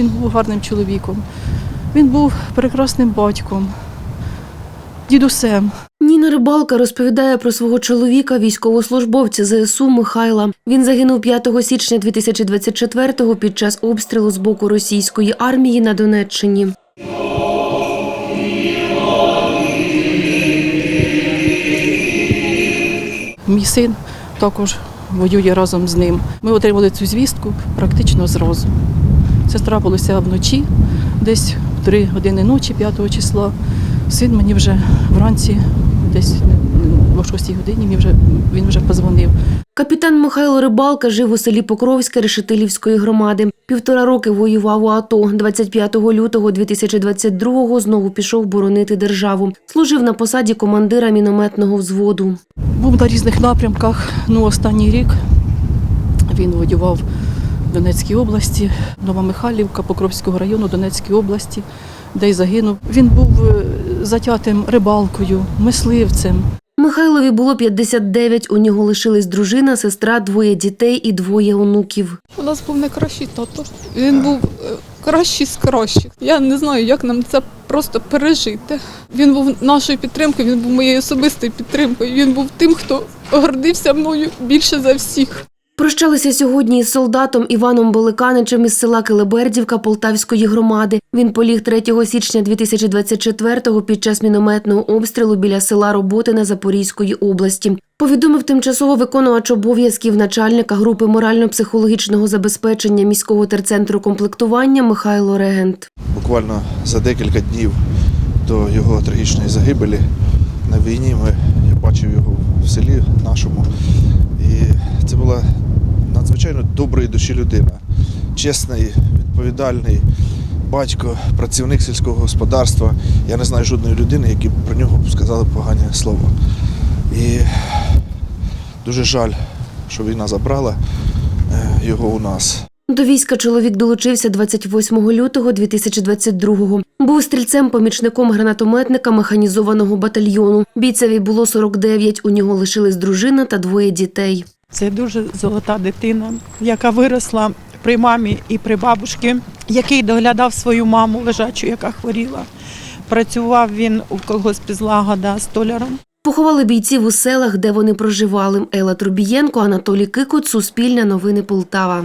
Він був гарним чоловіком. Він був прекрасним батьком, дідусем. Ніна Рибалка розповідає про свого чоловіка, військовослужбовця ЗСУ Михайла. Він загинув 5 січня 2024-го під час обстрілу з боку російської армії на Донеччині. Мій син також воює разом з ним. Ми отримали цю звістку практично зразу. Це трапилося вночі, десь в 3 години ночі, 5 числа. Син мені вже вранці, десь о 6 годині, мені вже, він вже позвонив. Капітан Михайло Рибалка жив у селі Покровське Решетилівської громади. Півтора роки воював у АТО. 25 лютого 2022-го знову пішов боронити державу. Служив на посаді командира мінометного взводу. Був на різних напрямках. Ну, останній рік він воював Донецькій області, Новомихайлівка, Покровського району Донецької області, де й загинув. Він був е, затятим рибалкою, мисливцем. Михайлові було 59, у нього лишились дружина, сестра, двоє дітей і двоє онуків. У нас був найкращий тато. Він був е, кращий з кращих. Я не знаю, як нам це просто пережити. Він був нашою підтримкою, він був моєю особистою підтримкою. Він був тим, хто гордився мною більше за всіх. Прощалися сьогодні із солдатом Іваном Боликаничем із села Килибердівка Полтавської громади. Він поліг 3 січня 2024-го під час мінометного обстрілу біля села Роботине Запорізької області. Повідомив тимчасово виконувач обов'язків начальника групи морально-психологічного забезпечення міського терцентру комплектування Михайло Регент. Буквально за декілька днів до його трагічної загибелі на війні ми, я бачив його в селі нашому. І це була надзвичайно доброї душі людина, чесний, відповідальний батько, працівник сільського господарства. Я не знаю жодної людини, які б про нього сказали погані слова. І дуже жаль, що війна забрала е, його у нас. До війська чоловік долучився 28 лютого 2022-го. Був стрільцем-помічником гранатометника механізованого батальйону. Бійцеві було 49, у нього лишились дружина та двоє дітей. Це дуже золота дитина, яка виросла при мамі і при бабушці, який доглядав свою маму лежачу, яка хворіла. Працював він у колгоспі злагода столяром. Поховали бійців у селах, де вони проживали. Ела Трубієнко, Анатолій Кикут, Суспільне новини Полтава.